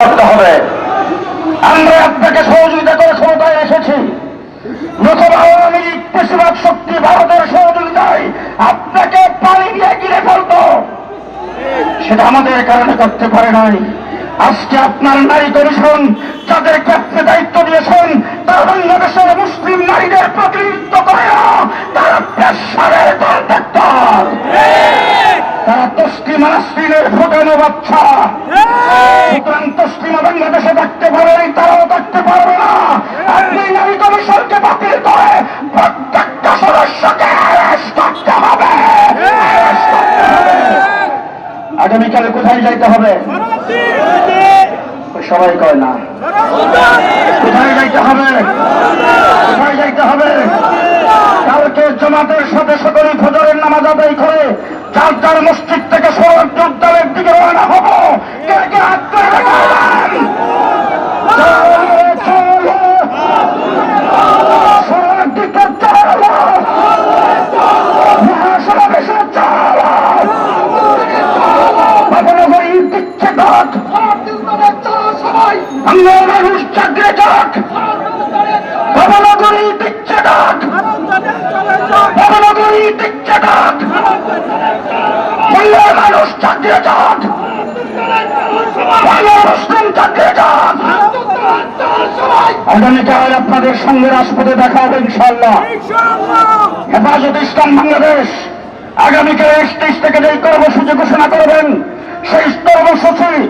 করতে হবে। আমরা আপনাকে সহযোগিতা করে ক্ষমতায় এসেছি। নতুন আওয়ামী লীগ বেশিরভাগ শক্তি ভারতের সহযোগিতায় আপনাকে পানি দিয়ে গিরে ফেলতো সেটা আমাদের কারণে করতে পারে নাই। আজকে আপনার নারী কমিশন যাদেরকে আপনি দায়িত্ব দিয়েছেন, তারা বাংলাদেশের মুসলিম নারীদের প্রতিনিধিত্ব করে না তারা পেশারের কন্ট্রাক্টর তারা তসলিমা নাসরিনের ফোটানো বাচ্চা। আগামীকালে কোথায় যাইতে হবে? সবাই কয় না। কোথায় যাইতে হবে? কোথায় যাইতে হবে? কালকে জমাতের সাথে সকলে ফজরের নামাজ আদায় করে চার চার মসজিদ বাংলার মানুষ আপনাদের সঙ্গে রাজপথে দেখা হবে ইনশাল্লাহ হেফাজত ইসলাম বাংলাদেশ। আগামীকাল স্টেজ থেকে যে কর্মসূচি ঘোষণা করবেন, সেই কর্মসূচি